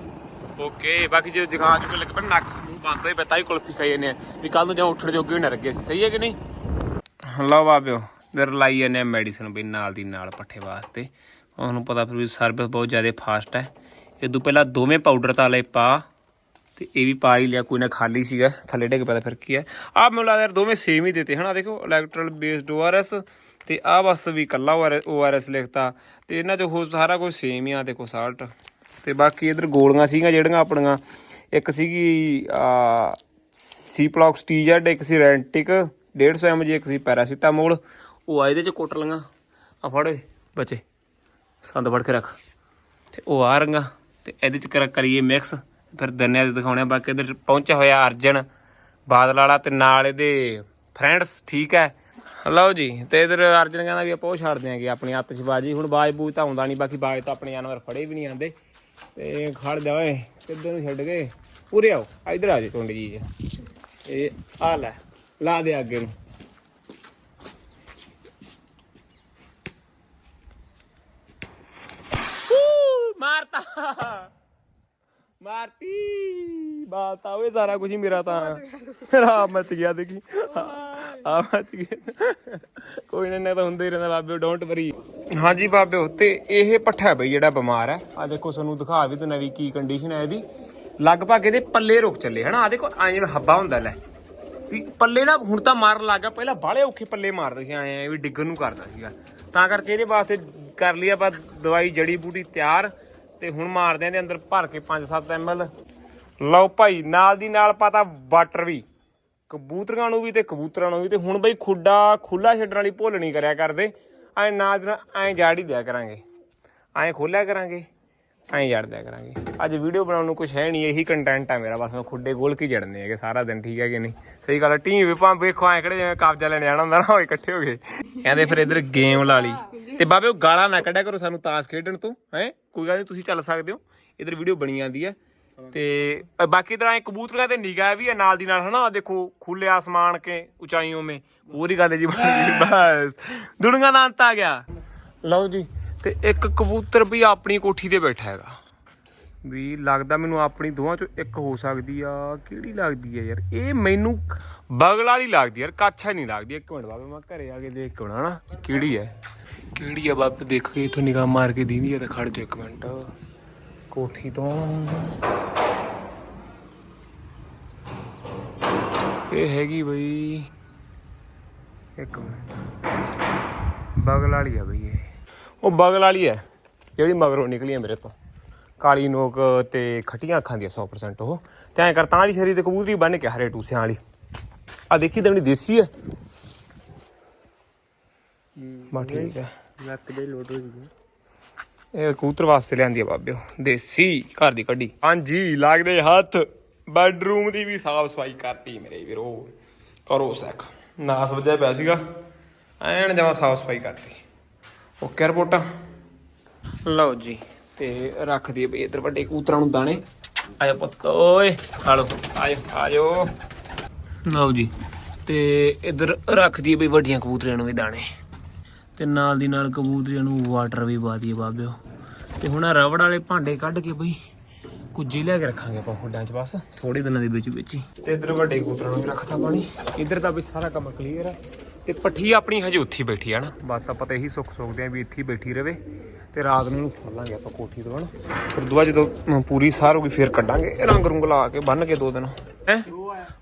ਓਕੇ ਬਾਕੀ ਜੇ ਜਗਾਂ ਚੁੱਕੇ ਲੱਗ ਪੈ ਨੱਕ ਮੂੰਹ ਬੰਦ ਹੋਏ ਬਤਾ ਹੀ ਕੁਲਫੀ ਖਾਈ ਜਾਂਦੇ ਆ। ਵੀ ਕੱਲ ਨੂੰ ਜਾਂ ਉੱਠਣ ਜੋਗੇ ਨਾ ਰੱਗੇ ਸੀ ਸਹੀ ਹੈ ਕਿ ਨਹੀਂ? ਲਓ ਬਾਬਿਓ ਦਰ ਲਾਈ ਜਾਂਦੇ ਆ ਮੈਡੀਸਨ ਵੀ ਨਾਲ ਦੀ ਨਾਲ ਪੱਠੇ ਵਾਸਤੇ। ਉਹਨੂੰ ਪਤਾ ਫਿਰ ਵੀ ਸਰਵਿਸ ਬਹੁਤ ਜ਼ਿਆਦਾ ਫਾਸਟ ਹੈ। ਇਹ ਤੋਂ ਪਹਿਲਾਂ ਦੋਵੇਂ ਪਾਊਡਰ ਤਾਂ ਲਏ ਪਾ। ਤੇ ਇਹ ਵੀ ਪਾ ਹੀ ਲਿਆ, ਕੋਈ ਨਾ ਖਾਲੀ ਸੀਗਾ, ਥੱਲੇ ਡਿੱਗ ਪਿਆ ਫਿਰ ਕੀ ਹੈ। ਆਹ ਮੈਨੂੰ ਲੱਗਦਾ ਯਾਰ ਦੋਵੇਂ ਸੇਮ ਹੀ ਦਿੱਤੇ, ਹਨਾ, ਦੇਖੋ ਇਲੈਕਟ੍ਰਲ ਬੇਸਡ ORS ਤੇ ਆਹ ਬਸ ਵੀ ਕੱਲਾ ORS ਲਿਖਤਾ ਤੇ ਇਹਨਾਂ ਚ ਹੋ ਸਾਰਾ ਕੁਝ ਸੇਮ ਹੀ ਆ, ਦੇਖੋ ਸਾਲਟ ਤੇ ਬਾਕੀ ਇਧਰ ਗੋਲੀਆਂ ਸੀਗੀਆਂ ਜਿਹੜੀਆਂ ਆਪਣੀਆਂ, ਇੱਕ ਸੀਗੀ ਆ ਸੀਪਲੌਕਸ ਟੀਜ਼ੈਡ ਇੱਕ ਸੀ ਰੈਂਟਿਕ 150 mg ਇੱਕ ਸੀ ਪੈਰਾਸੀਟਾਮੋਲ। ਉਹ ਆ ਇਹਦੇ ਚ ਕੁੱਟ ਲਈਆਂ। ਆ ਫੜ ਓਏ, ਬੱਚੇ, ਸੰਦ ਫੜ ਕੇ ਰੱਖ। ਤੇ ਉਹ ਆ ਰੰਗਾ ਤੇ ਇਹਦੇ ਚ ਕਰ ਕਰੀਏ ਮਿਕਸ ਫਿਰ ਦੰਨਿਆਂ ਦੇ ਦਿਖਾਉਣੇ ਆ। ਬਾਕੀ ਇਧਰ ਪਹੁੰਚਿਆ ਹੋਇਆ ਅਰਜਨ ਬਾਦਲ ਵਾਲਾ ਤੇ ਨਾਲ ਇਹਦੇ ਫਰੈਂਡਸ, ਠੀਕ ਹੈ। ਲਓ ਜੀ, ਤੇ ਇਧਰ ਅਰਜਨ ਕਹਿੰਦਾ ਵੀ ਆਪਾਂ ਉਹ ਛੱਡ ਦਿਆਂਗੇ ਆਪਣੀ ਆਤਿਸ਼ਬਾਜ਼ੀ। ਹੁਣ ਬਾਜ ਬੂਜ ਤਾਂ ਆਉਂਦਾ ਨਹੀਂ, ਬਾਕੀ ਬਾਜ ਤਾਂ ਆਪਣੇ ਜਾਨਵਰ ਫੜੇ ਵੀ ਨਹੀਂ ਆਂਦੇ ਤੇ ਖੜ ਜਾ ਓਏ, ਕਿੱਧਰ ਨੂੰ ਛੱਡ ਗਏ? ਪੂਰੇ ਆਓ ਇਧਰ ਆ ਜੇ ਟੁੰਡ ਜੀ। ਚ। ਇਹ ਆ ਲੈ, ਲਾ ਦੇ ਅੱਗੇ ਨੂੰ। ਮਾਰਤਾ। ਮਾਰਤੀ। ਬਾਤਾ ਓਏ ਸਾਰਾ ਕੁਝ ਹੀ ਮੇਰਾ ਤਾਂ। ਮੇਰਾ ਮੱਚ ਗਿਆ ਦੇਖੀ। ਆ ਮੱਚ ਗਿਆ। ਕੋਈ ਨਾ ਨਾ ਤਾਂ ਹੁੰਦਾ ਹੀ ਰਹਿੰਦਾ ਬਾਬੇ ਡੋਂਟ ਵਰੀ ਹਾਂਜੀ ਬਾਬੇ ਤੇ ਇਹ ਪੱਠਾ ਬਈ ਜਿਹੜਾ ਬਿਮਾਰ ਹੈ। ਆ ਦੇਖੋ ਤੁਹਾਨੂੰ ਦਿਖਾ ਵੀ ਤੇ ਨਵੀਂ ਕੀ ਕੰਡੀਸ਼ਨ ਹੈ ਇਹਦੀ। ਲਗਭਗ ਇਹਦੇ ਪੱਲੇ ਰੁਕ ਚੱਲੇ ਹਨਾ? ਆ ਦੇਖੋ ਐਂ ਜਿਵੇਂ ਹੱਬਾ ਹੁੰਦਾ ਲੈ। ਵੀ ਪੱਲੇ ਨਾ ਹੁਣ ਤਾਂ ਮਾਰਨ ਲੱਗ ਪਹਿਲਾਂ ਬਾਹਲੇ ਔਖੇ ਪੱਲੇ ਮਾਰਦੇ ਸੀ ਐਂ ਵੀ ਡਿੱਗਣ ਨੂੰ ਕਰਦਾ ਸੀਗਾ। ਤਾਂ ਕਰਕੇ ਇਹਦੇ ਵਾਸਤੇ ਕਰ ਲਈ ਆਪਾਂ ਦਵਾਈ ਜੜੀ ਬੂਟੀ ਤਿਆਰ। ਤੇ ਹੁਣ ਮਾਰਦੇ ਆਂ ਦੇ ਅੰਦਰ ਭਰ ਕੇ 5-7 ml ਲਓ ਭਾਈ, ਨਾਲ ਦੀ ਨਾਲ ਪਤਾ ਵਾਟਰ ਵੀ। ਕਬੂਤਰਾਂ ਨੂੰ ਵੀ ਤੇ ਕਬੂਤਰਾਂ ਨੂੰ ਵੀ। ਤੇ ਹੁਣ ਬਈ ਖੁੱਡਾ, ਖੁੱਲਾ ਛੱਡਣ ਵਾਲੀ ਭੁੱਲ ਨਹੀਂ ਕਰਿਆ ਕਰਦੇ। ਐ ਨਾਲ ਦੀ ਨਾਲ ਐ ਜਾੜ ਹੀ ਦਿਆ ਕਰਾਂਗੇ। ਐ ਖੋਲਿਆ ਕਰਾਂਗੇ, ਐਂ ਜਾੜ ਦਿਆ ਕਰਾਂਗੇ। ਅੱਜ ਵੀਡੀਓ ਬਣਾਉਣ ਨੂੰ ਕੁਝ ਹੈ ਨਹੀਂ, ਇਹੀ ਕੰਟੈਂਟ ਆ ਮੇਰਾ। ਬਸ ਮੈਂ ਖੁੱਡੇ ਗੋਲ ਕੀ ਜੜਨੇ ਹੈਗੇ, ਸਾਰਾ ਦਿਨ ਠੀਕ ਹੈ ਕਿ ਨਹੀਂ? ਸਹੀ ਗੱਲ ਟੀਮ ਵੀ ਭਾਂ ਵੇਖੋ, ਐ ਕਿਹੜੇ ਜਿਵੇਂ ਕਬਜ਼ਾ ਲੈਣ ਜਾਣਾ ਹੁੰਦਾ ਨਾ, ਉਹ ਇਕੱਠੇ ਹੋ ਗਏ। ਕਹਿੰਦੇ ਫਿਰ ਇਧਰ ਗੇਮ ਲਾ ਲਈ। ਤੇ ਬਾਬੇ ਉਹ ਗਾਲਾਂ ਨਾ ਕੱਢਿਆ ਕਰੋ ਸਾਨੂੰ ਤਾਸ਼ ਖੇਡਣ ਤੋਂ ਹੈ? ਕੋਈ ਗੱਲ ਨਹੀਂ ਤੁਸੀਂ ਚੱਲ ਸਕਦੇ ਹੋ। ਇਧਰ ਵੀਡੀਓ ਬਣੀ ਜਾਂਦੀ ਹੈ ਤੇ ਅ, ਬਾਕੀ ਤਰ੍ਹਾਂ ਇਹ ਕਬੂਤਰਾਂ ਤੇ ਨਿਗਾਹ ਵੀ ਹੈ ਨਾਲ ਦੀ ਨਾਲ ਹਨਾ? ਆਹ ਦੇਖੋ ਖੁੱਲੇ ਆਸਮਾਨ ਕੇ ਉਚਾਈਆਂ ਮੇ। ਪੂਰੀ ਗੱਲ ਹੈ ਜੀ ਬਸ। ਦੁਨੀਆ ਦਾ ਅੰਤ ਆ ਗਿਆ। ਲਓ ਜੀ ਤੇ ਇੱਕ ਕਬੂਤਰ ਵੀ ਆਪਣੀ ਕੋਠੀ ਤੇ ਬੈਠਾ ਹੈਗਾ। ਵੀ ਲੱਗਦਾ ਮੈਨੂੰ ਆਪਣੀ ਦੋਵਾਂ ਚੋਂ ਇੱਕ ਹੋ ਸਕਦੀ ਆ। ਕਿਹੜੀ ਲੱਗਦੀ ਆ ਯਾਰ? ਇਹ ਮੈਨੂੰ ਬਗਲ ਵਾਲੀ ਲੱਗਦੀ ਯਾਰ ਕਾਛਾ ਨਹੀਂ ਲੱਗਦੀ। ਇੱਕ ਮਿੰਟ ਬਾਬੇ ਮੈਂ ਘਰੇ ਆ ਕੇ ਦੇਖ ਕੇ ਆਉਣਾ ਨਾ ਕਿਹੜੀ ਹੈ? ਕਿਹੜੀ ਆ ਬਾਬੇ ਦੇਖ ਕੇ ਇਥੋਂ ਨਿਗਾਹ ਮਾਰ ਕੇ ਦੀਂਦੀ ਆ ਤਾਂ ਖੜ ਜਾ ਇੱਕ ਮਿੰਟ। ਕੋਠੀ ਤੋਂ। ਇਹ ਹੈਗੀ ਬਈ ਇੱਕ ਮਿੰਟ। ਬਗਲ ਵਾਲੀ ਆ ਬਈ ਇਹ। ਉਹ ਬਗਲ ਵਾਲੀ ਹੈ ਜਿਹੜੀ ਮਗਰੋਂ ਨਿਕਲੀ ਹੈ ਮੇਰੇ ਤੋਂ। ਕਾਲੀ ਨੋਕ ਤੇ ਖੱਟੀਆਂ ਅੱਖਾਂ ਦੀ 100% ਉਹ। ਤੇ ਐਂ ਕਰ ਤਾਂ ਵਾਲੀ ਸ਼ਰੀ ਤੇ ਕਬੂਤਰੀ ਬਣ ਕੇ ਹਰੇ ਟੂਸਿਆਂ ਵਾਲੀ। ਆ ਦੇਖੀ ਦਮਣੀ ਦੇਸੀ ਹੈ ਬਾ ਠੀਕ ਹੈ ਲੱਕ ਦੇ ਲੋਡ ਹੋ ਗਈ। ਇਹ ਕਬੂਤਰ ਵਾਸਤੇ ਲਿਆਂਦੀ ਆ ਬਾਬਿਓ ਦੇਸੀ ਘਰ ਦੀ ਕੱਢੀ। ਹਾਂਜੀ ਲੱਗਦੇ ਹੱਥ ਬੈਡਰੂਮ ਦੀ ਵੀ ਸਾਫ਼ ਸਫ਼ਾਈ ਕਰਤੀ ਮੇਰੇ ਵੀਰੋ। ਕਰੋ ਸੈਕ। ਨਾਸ ਵਜਿਆ ਪਿਆ ਸੀਗਾ ਐਨ ਜਮਾ ਸਾਫ਼ ਸਫ਼ਾਈ ਕਰਤੀ। ਓਕੇ ਰਿਪੋਰਟਾਂ। ਲਓ ਜੀ ਤੇ ਰੱਖ ਦਈਏ ਬਈ ਇਧਰ ਵੱਡੇ ਕਬੂਤਰਾਂ ਨੂੰ ਦਾਣੇ। ਆਇਆ ਪੁੱਤ ਓਏ ਆ ਲਓ। ਆਇਓ ਆਜੋ ਲਓ ਜੀ। ਤੇ ਇਧਰ ਰੱਖ ਦਈਏ ਬਈ ਵੱਡੀਆਂ ਕਬੂਤਰੀਆਂ ਨੂੰ ਵੀ ਦਾਣੇ। ਤੇ ਨਾਲ ਦੀ ਨਾਲ ਕਬੂਤਰੀਆਂ ਨੂੰ ਵਾਟਰ ਵੀ ਪਾ ਦਈਏ ਬਾਬਿਓ ਤੇ ਹੁਣ ਰਵੜ ਵਾਲੇ ਭਾਂਡੇ ਕੱਢ ਕੇ ਬਈ ਕੁੱਜੀ ਲੈ ਕੇ ਰੱਖਾਂਗੇ ਆਪਾਂ ਹੁੱਡਾਂ 'ਚ ਬਸ ਥੋੜੇ ਦਿਨਾਂ ਦੇ ਵਿੱਚ ਵਿੱਚ ਹੀ। ਤੇ ਇਧਰ ਵੱਡੇ ਕਬੂਤਰਾਂ ਨੂੰ ਵੀ ਰੱਖਤਾ ਪਾਣੀ ਇਧਰ ਤਾਂ ਵੀ ਸਾਰਾ ਕੰਮ ਕਲੀਅਰ ਹੈ ਤੇ ਪੱਠੀ ਆਪਣੀ ਹਜੇ ਉੱਥੇ ਹੀ ਬੈਠੀ ਆ ਨਾ। ਬਸ ਆਪਾਂ ਤਾਂ ਇਹੀ ਸੁੱਖ ਸੁੱਖਦੇ ਆ ਵੀ ਇੱਥੇ ਹੀ ਬੈਠੀ ਰਵੇ। ਤੇ ਰਾਤ ਨੂੰ ਖੋਲਾਂਗੇ ਆਪਾਂ ਕੋਠੀ ਤੋਂ ਹਨਾ। ਫਿਰ ਦੁਆ ਜਦੋਂ ਪੂਰੀ ਸਾਰ ਹੋ ਗਈ, ਫਿਰ ਕੱਢਾਂਗੇ। ਰੰਗ ਰੁੰਗ ਲਾ ਕੇ ਬੰਨ ਕੇ ਦੋ ਦਿਨ। ਹੈ?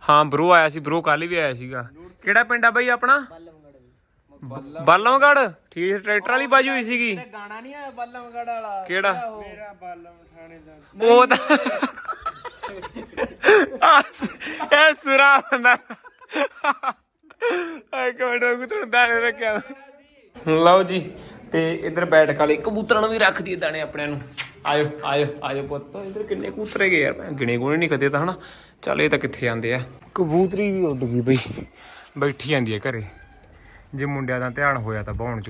ਹਾਂ ਬਰੋ ਆਇਆ ਸੀ ਬਰੋ ਕੱਲ ਵੀ ਆਇਆ ਸੀਗਾ। ਕਿਹੜਾ ਪਿੰਡ ਆ ਬਈ ਆਪਣਾ? ਬਾਲਮਗੜ ਠੀਕ ਹੈ ਟਰੈਕਟਰ ਵਾਲੀ ਬਾਜੀ ਹੋਈ ਸੀਗੀ। ਗਾਣਾ ਨਹੀਂ ਆਇਆ ਬੱਲਮਗੜ ਵਾਲਾ? ਕਿਹੜਾ? ਉਹ? ਤਾਂ ਆਸ ਇਹ ਸੁਰਾ ਬੰਦਾ। ਆਏ ਕਮੈਂਟ ਵਿੱਚ ਤੁਹਾਨੂੰ ਦਾਣੇ ਰੱਖਿਆ। ਲਓ ਜੀ ਤੇ ਇਧਰ ਬੈਠਕ ਵਾਲੇ ਕਬੂਤਰਾਂ ਨੂੰ ਵੀ ਰੱਖ ਦਈਏ ਦਾਣੇ ਆਪਣਿਆਂ ਨੂੰ। ਆਇਓ ਆਇਓ ਆਇਓ ਪੁੱਤ ਇਧਰ ਕਿੰਨੇ ਕਬੂਤਰ ਹੈਗੇ ਯਾਰ ਮੈਂ ਗਿਣੇ ਗੁਣੇ ਨਹੀਂ ਕਦੇ ਤਾਂ ਹਨਾ? ਚੱਲ ਇਹ ਤਾਂ ਕਿੱਥੇ ਜਾਂਦੇ ਆ? ਕਬੂਤਰੀ ਵੀ ਉੱਡ ਗਈ ਬਈ। ਬੈਠੀ ਜਾਂਦੀ ਹੈ ਘਰੇ। ਜੇ ਮੁੰਡਿਆਂ ਦਾ ਧਿਆਨ ਹੋਇਆ ਤਾਂ ਬਾਉਣ ਚ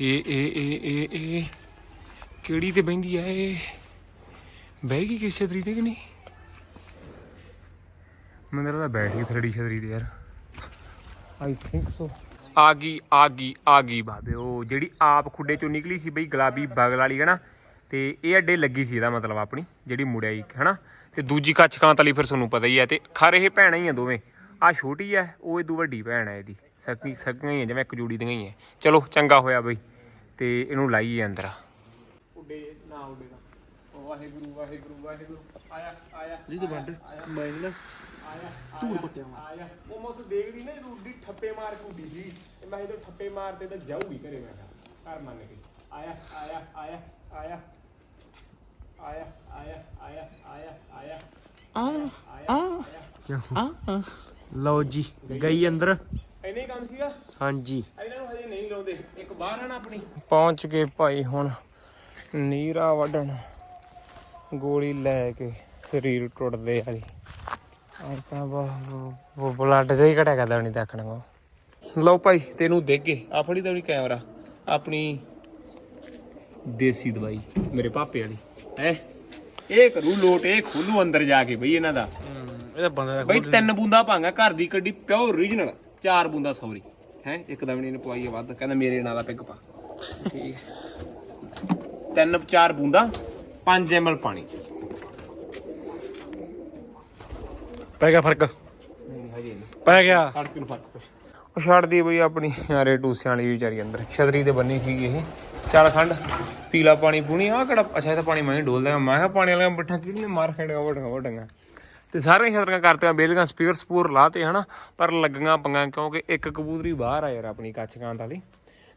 ਇਹ ਇਹ ਇਹ ਇਹ ਇਹ ਕਿਹੜੀ ਤੇ ਬਹਿੰਦੀ ਆ ਇਹ? ਬਹਿ ਗਈ ਕਿਸੇ ਤਰੀ ਤੇ ਕਿ ਨਹੀਂ? ਮੈਨੂੰ ਲੱਗਦਾ ਬੈਠ ਗਈ ਥਰੜੀ ਛਤਰੀ ਤੇ ਯਾਰ। ਆਈ ਥਿੰਕ ਸੋ ਆ ਗਈ ਆ ਗਈ ਆ ਗਈ ਬਾਬੇ ਉਹ ਜਿਹੜੀ ਆਪ ਖੁੱਡੇ ਚੋਂ ਨਿਕਲੀ ਸੀ ਬਈ ਗੁਲਾਬੀ ਬਗਲ ਵਾਲੀ ਹੈ ਨਾ ਤੇ ਇਹ ਅੱਡੇ ਲੱਗੀ ਸੀ ਇਹਦਾ ਮਤਲਬ ਆਪਣੀ ਜਿਹੜੀ ਮੁੜਿਆ ਹੀ ਹਨਾ? ਤੇ ਦੂਜੀ ਕੱਚ ਕਾਂਤ ਵਾਲੀ ਫਿਰ ਤੁਹਾਨੂੰ ਪਤਾ ਹੀ ਹੈ ਤੇ ਖਰ ਇਹ ਭੈਣਾਂ ਹੀ ਆ ਦੋਵੇਂ। ਆ ਛੋਟੀ ਹੈ ਉਹ ਇਹਦੂ ਵੱਡੀ ਭੈਣ ਹੈ ਇਹਦੀ। ਸਕੀ ਸਕੀਆਂ ਹੀ ਆ ਜਿਵੇਂ ਇੱਕ ਜੋੜੀ ਦੀਆਂ ਹੀ ਹੈ ਚਲੋ ਚੰਗਾ ਹੋਇਆ ਬਈ। ਤੇ ਇਹਨੂੰ ਲਾਈਏ ਅੰਦਰ। ਉੱਡੇ ਨਾ ਉੱਡੇ ਨਾ। ਵਾਹਿਗੁਰੂ ਵਾਹਿਗੁਰੂ ਵਾਹਿਗੁਰੂ। ਆਇਆ ਆਇਆ ਜੀ ਤੇ ਵੰਡ। ਮੈਂ ਨਾ ਆਇਆ ਧੂੜ ਪੱਟਿਆ ਆਇਆ। ਉਹ ਮੈਂ ਤੂੰ ਦੇਖਦੀ ਨਾ ਜਦੋਂ ਉੱਡੀ ਠੱਪੇ ਮਾਰ ਕੇ ਉੱਡੀ ਸੀ। ਤੇ ਮੈਂ ਜਦੋਂ ਠੱਪੇ ਮਾਰਦੇ ਤਾਂ ਜਾਊਗੀ ਘਰੇ ਮੈਂ ਕਿਹਾ। ਘਰ ਮੰਨ ਕੇ। ਆਇਆ ਆਇਆ ਆਇਆ ਆਇਆ। ਆਇਆ ਆਇਆ ਆਇਆ ਆਇਆ ਆਇਆ। ਆ ਆ ਲਓ ਜੀ ਗਈ ਅੰਦਰ। ਇੰਨੇ ਹੀ ਕੰਮ ਸੀਗਾ? ਹਾਂਜੀ। ਇਹਨਾਂ ਨੂੰ ਹਜੇ ਨਹੀਂ ਲਾਉਂਦੇ। ਇੱਕ ਬਾਹਰ ਆਣਾ ਆਪਣੀ। ਪਹੁੰਚ ਗਏ ਭਾਈ ਹੁਣ ਨੀਰਾ ਵੱਢਣ। ਗੋਲੀ ਲੈ ਕੇ ਸਰੀਰ ਟੁੱਟਦੇ ਵਾਲੀ ਆਪਾਂ ਉਹ ਬਲੱਡ ਸਹੀ ਘਟਿਆ ਕਰਦਾ ਨਹੀਂ ਦੇਖਣਾ ਕੋ ਲਓ ਭਾਈ ਤੈਨੂੰ ਦੇਖੇ ਆ ਫੜੀ ਤਾਂ ਕੈਮਰਾ। ਆਪਣੀ ਦੇਸੀ ਦਵਾਈ ਮੇਰੇ ਪਾਪੇ ਵਾਲੀ। ਹੈ? ਇਹ ਕਰੂ ਲੋਟ ਇਹ ਖੋਲੂ ਅੰਦਰ ਜਾ ਕੇ ਬਈ ਇਹਨਾਂ ਦਾ। ਇਹਦਾ ਬੰਦਾ ਦਾ ਬਈ ਤਿੰਨ ਬੂੰਦਾ ਭਾਂਗਾ ਘਰ ਦੀ ਕੱਢੀ ਪਿਓਰ ਓਰੀਜਨਲ ਚਾਰ ਬੂੰਦਾ ਸੌਰੀ। ਹੈ ਇੱਕ ਦਵਣੀ ਨੇ ਪਵਾਈ ਹੈ ਵੱਧ ਕਹਿੰਦਾ ਮੇਰੇ ਨਾਂ ਦਾ ਪਿੱਗ ਪਾ ਠੀਕ। ਤਿੰਨ ਚਾਰ ਬੂੰਦਾ 5 ml ਪਾਣੀ। ਪੈ ਗਿਆ ਫ਼ਰਕ? ਨਹੀਂ ਹਜੇ ਨਹੀਂ। ਪੈ ਗਿਆ। ਉਹ ਛੱਡਦੀ ਬਈ ਆਪਣੀ ਯਾਰੇ ਟੂਸਿਆਂ ਵਾਲੀ ਵਿਚਾਰੀ ਅੰਦਰ। ਛਤਰੀ ਤੇ ਬੰਨੀ ਸੀਗੀ ਇਹ। ਚਾਰ ਖੰਡ, ਪੀਲਾ ਪਾਣੀ ਪੂਣੀ ਆ ਕਿਹੜਾ, ਅੱਛਾ, ਇਹ ਤਾਂ ਪਾਣੀ ਮੈਂ ਹੀ ਡੋਲਦਾ ਮੈਂ ਕਿਹਾ ਪਾਣੀ ਵਾਲਿਆਂ ਬਿਠਾ ਕਿਹਨੇ ਮਾਰ ਖੇਡਗਾ ਵਟਗਾ ਵਟਗਾ ਤੇ ਸਾਰੀਆਂ ਛਤਰੀਆਂ ਕਰਤੀਆਂ, ਬੇਲੀਆਂ ਸਪੀਕਰ ਸਪੂਰ ਲਾਤੇ, ਹਨਾ। ਪਰ ਲੱਗੀਆਂ ਪੰਗਾਂ ਕਿਉਂਕਿ ਇੱਕ ਕਬੂਤਰੀ ਬਾਹਰ ਆ ਯਾਰ ਆਪਣੀ ਕੱਚ ਵਾਲੀ।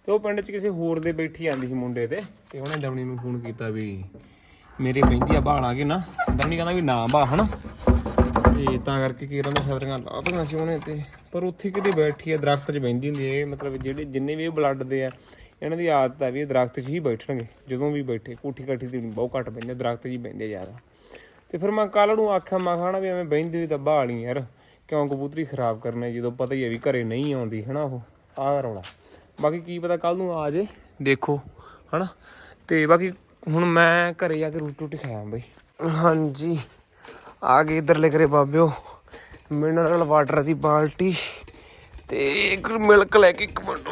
ਤੇ ਉਹ ਪਿੰਡ 'ਚ ਕਿਸੇ ਹੋਰ ਦੇ ਬੈਠੀ ਜਾਂਦੀ ਸੀ ਮੁੰਡੇ ਤੇ ਤੇ ਉਹਨੇ ਦਵਣੀ ਨੂੰ ਫੋਨ ਕੀਤਾ ਵੀ ਮੇਰੇ ਬਹਿੰਦੀ ਆ ਬਾਲ ਆ ਕੇ ਨਾ। ਦਵਣੀ ਕਹਿੰਦਾ ਵੀ ਨਾ ਬਾ, ਹਨਾ। ਤੇ ਤਾਂ ਕਰਕੇ ਕੀ ਇਹਨਾਂ ਛਤਰੀਆਂ ਲਾ ਦਿੱਤੀਆਂ ਸੀ ਉਹਨੇ ਤੇ। ਪਰ ਉੱਥੇ ਕਿਤੇ ਬੈਠੀ ਆ, ਦਰਖਤ 'ਚ ਬੈੰਦੀ ਹੁੰਦੀ ਹੈ ਮਤਲਬ ਜਿਹੜੇ, ਜਿੰਨੇ ਵੀ ਬਲੱਡ ਦੇ ਆ ਇਹਨਾਂ ਦੀ ਆਦਤ ਹੈ ਵੀ ਇਹ ਦਰਖਤ 'ਚ ਹੀ ਬੈਠਣਗੇ, ਜਦੋਂ ਵੀ ਬੈਠੇ, ਕੋਠੀ ਕਾਠੀ ਤੇ ਬਹੁਤ ਘੱਟ ਬੈੰਦੇ ਦਰਖਤ 'ਚ ਹੀ ਬੈੰਦੇ ਜ਼ਿਆਦਾ। ਤੇ ਫਿਰ ਮੈਂ ਕੱਲ ਨੂੰ ਆਖਿਆ, ਮੈਂ ਖਾਣਾ ਵੀ ਐਵੇਂ ਬੈੰਦੀ ਹੋਈ ਤਾਂ ਬਾਹਲੀ ਯਾਰ, ਕਿਉਂ ਕਬੂਤਰੀ ਖਰਾਬ ਕਰਨੇ ਜਦੋਂ ਪਤਾ ਹੀ ਹੈ ਵੀ ਘਰੇ ਨਹੀਂ ਆਉਂਦੀ, ਹਨਾ ਉਹ ਆ ਰੌਲਾ। ਬਾਕੀ ਕੀ ਪਤਾ ਕੱਲ ਨੂੰ ਆ ਜੇ, ਦੇਖੋ, ਹਨਾ। ਤੇ ਬਾਕੀ ਹੁਣ ਮੈਂ ਘਰੇ ਜਾ ਕੇ ਰੋਟੀ ਰੋਟੀ ਖਾਇਆ ਬਈ। ਹਾਂਜੀ, ਆ ਗਏ ਇਧਰਲੇ ਕਰੇ ਬਾਬਿਓ। ਮਿਨਰਲ ਵਾਟਰ ਦੀ ਬਾਲਟੀ ਤੇ ਇੱਕ ਮਿਲਕ ਲੈ ਕੇ ਇੱਕ ਮਿੰਟ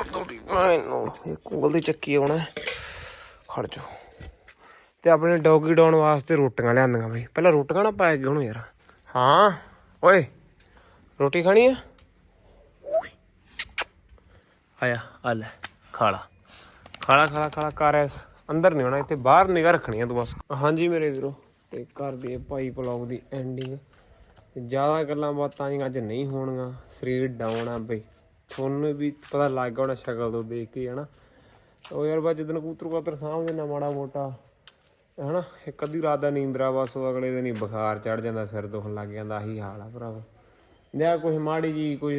ਤੋੜੀ ਇਹ ਕੋਲ ਦੀ ਚੱਕੀ ਆਉਣਾ ਖੜ ਜਾ ਤੇ ਆਪਣੇ ਡੌਗੀ ਡਾਉਣ ਵਾਸਤੇ ਰੋਟੀਆਂ ਲਿਆਂਦੀਆਂ ਬਈ। ਪਹਿਲਾਂ ਰੋਟੀਆਂ ਨਾ ਪਾਇਆ ਉਹਨੂੰ ਯਾਰ? ਹਾਂ, ਓਏ, ਰੋਟੀ ਖਾਣੀ ਆ? ਆਇਆ, ਆ ਲੈ, ਖਾਲਾ। ਖਾਲਾ ਖਾਲਾ ਖਾਲਾ ਕਰ ਐਸ। ਅੰਦਰ ਨਹੀਂ ਹੋਣਾ ਇੱਥੇ ਬਾਹਰ ਨਿਗਾ ਰੱਖਣੀ ਆ ਤੂੰ ਬਸ। ਹਾਂਜੀ ਮੇਰੇ ਵੀਰੋ, ਤੇ ਕਰ ਦੇ ਭਾਈ ਪਲਾਉ ਦੀ ਐਂਡਿੰਗ ਜ਼ਿਆਦਾ ਗੱਲਾਂ ਬਾਤਾਂ ਜਿਹੀਆਂ ਅੱਜ ਨਹੀਂ ਹੋਣਗੀਆਂ। ਸਰੀਰ ਡਾਊਨ ਆ ਬਈ। ਤੁਹਾਨੂੰ ਵੀ ਪਤਾ ਲੱਗ ਗਿਆ ਹੋਣਾ ਸ਼ਕਲ ਤੋਂ ਦੇਖ ਕੇ ਹਨਾ? ਉਹ ਯਾਰ ਬਾ ਜਦੋਂ ਕਬੂਤਰ ਕਬੂਤਰ ਸਾਹਮਣੇ ਨਾ ਮਾੜਾ ਮੋਟਾ, ਹਨਾ? ਇੱਕ ਅੱਧੀ ਰਾਤ ਦਾ ਨੀਂਦਰਾ ਬਸ ਉਹ ਅਗਲੇ ਦਿਨ ਹੀ ਬੁਖਾਰ ਚੜ ਜਾਂਦਾ, ਸਿਰ ਦੁਖਣ ਲੱਗ ਜਾਂਦਾ, ਆਹੀ ਹਾਲ ਆ ਭਰਾਵਾ। ਜਾਂ ਕੁਝ ਮਾੜੀ ਜੀ ਕੁਝ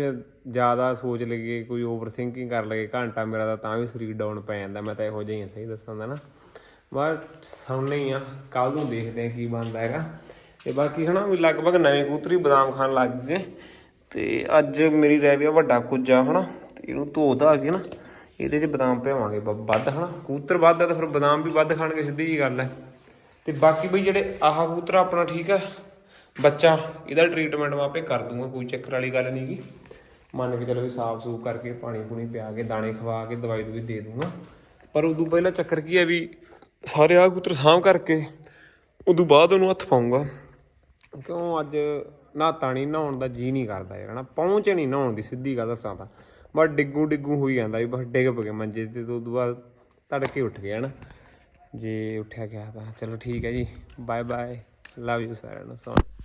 ਜ਼ਿਆਦਾ ਸੋਚ ਲਈਏ, ਕੋਈ ਓਵਰ ਥਿੰਕਿੰਗ ਕਰ ਲਈਏ, ਘੰਟਾ ਮੇਰਾ ਤਾਂ ਤਾਂ ਵੀ ਸਰੀਰ ਡਾਊਨ ਪੈ ਜਾਂਦਾ, ਮੈਂ ਤਾਂ ਇਹੋ ਜਿਹਾ ਹੀ ਸਹੀ ਦੱਸਾਂ ਦਾ ਨਾ। ਬਸ ਸੁਣਨੇ ਹੀ ਆ ਕੱਲ ਨੂੰ ਦੇਖਦੇ ਆ ਕੀ ਬਣਦਾ ਹੈਗਾ। ਤੇ ਬਾਕੀ ਹਨਾ, ਵੀ ਲਗਭਗ ਨਵੇਂ ਕੂਤਰੀ ਬਦਾਮ ਖਾਣ ਲੱਗ ਗਏ। ਤੇ ਅੱਜ ਮੇਰੀ ਰਹਿ ਗਿਆ ਵੱਡਾ ਕੁੱਜਾ, ਹਨਾ? ਤੇ ਇਹਨੂੰ ਧੋ ਧਾ ਕੇ ਨਾ, ਇਹਦੇ 'ਚ ਬਦਾਮ ਪਿਆਵਾਂਗੇ, ਬ- ਵੱਧ, ਹਨਾ? ਕਬੂਤਰ ਵੱਧ ਆ ਤਾਂ ਫਿਰ ਬਦਾਮ ਵੀ ਵੱਧ ਖਾਣਗੇ, ਸਿੱਧੀ ਜੀ ਗੱਲ ਹੈ ਤੇ ਬਾਕੀ ਬਈ ਜਿਹੜੇ ਆਹ ਕੂਤਰ ਆਪਣਾ ਠੀਕ ਹੈ ਬੱਚਾ, ਇਹਦਾ ਟ੍ਰੀਟਮੈਂਟ ਮੈਂ ਆਪੇ ਕਰ ਦੂੰਗਾ, ਕੋਈ ਚੱਕਰ ਵਾਲੀ ਗੱਲ ਨਹੀਂਗੀ ਮੰਨ ਕੇ ਚਲੋ ਵੀ ਸਾਫ਼ ਸੂਫ ਕਰਕੇ ਪਾਣੀ ਪੂਣੀ ਪਿਆ ਕੇ, ਦਾਣੇ ਖਵਾ ਕੇ, ਦਵਾਈ ਦੂਈ ਦੇ ਦੂੰਗਾ। ਪਰ ਉਦੋਂ ਪਹਿਲਾਂ ਚੱਕਰ ਕੀ ਹੈ ਵੀ ਸਾਰੇ ਆਹ ਕੂਤਰ ਸਾਂਭ ਕਰਕੇ, ਉਦੋਂ ਬਾਅਦ ਉਹਨੂੰ ਹੱਥ ਪਾਉਂਗਾ। ਕਿਉਂ ਅੱਜ ਨਹਾਤਾ ਨਹੀਂ ਨਹਾਉਣ ਦਾ ਜੀ ਨਹੀਂ ਕਰਦਾ ਯਾਰ, ਹਨਾ? ਪਹੁੰਚ ਨਹੀਂ ਨਹਾਉਣ ਦੀ, ਸਿੱਧੀ ਗੱਲ ਦੱਸਾਂ ਤਾਂ। ਬਸ ਡਿੱਗੂ ਡਿੱਗੂ ਹੋਈ ਜਾਂਦਾ ਵੀ ਬਸ ਡਿੱਗ ਪਗੇ ਮੰਜੇ ਤੇ, ਤੋਂ ਉਦੋਂ ਬਾਅਦ ਤੜਕੇ ਉੱਠ ਗਿਆ ਹਨਾ? ਜੇ ਉੱਠਿਆ ਗਿਆ ਤਾਂ ਚਲੋ ਠੀਕ ਹੈ ਜੀ ਬਾਏ ਬਾਏ ਲਵ ਯੂ ਸਾਰਿਆਂ ਨੂੰ, ਸੋ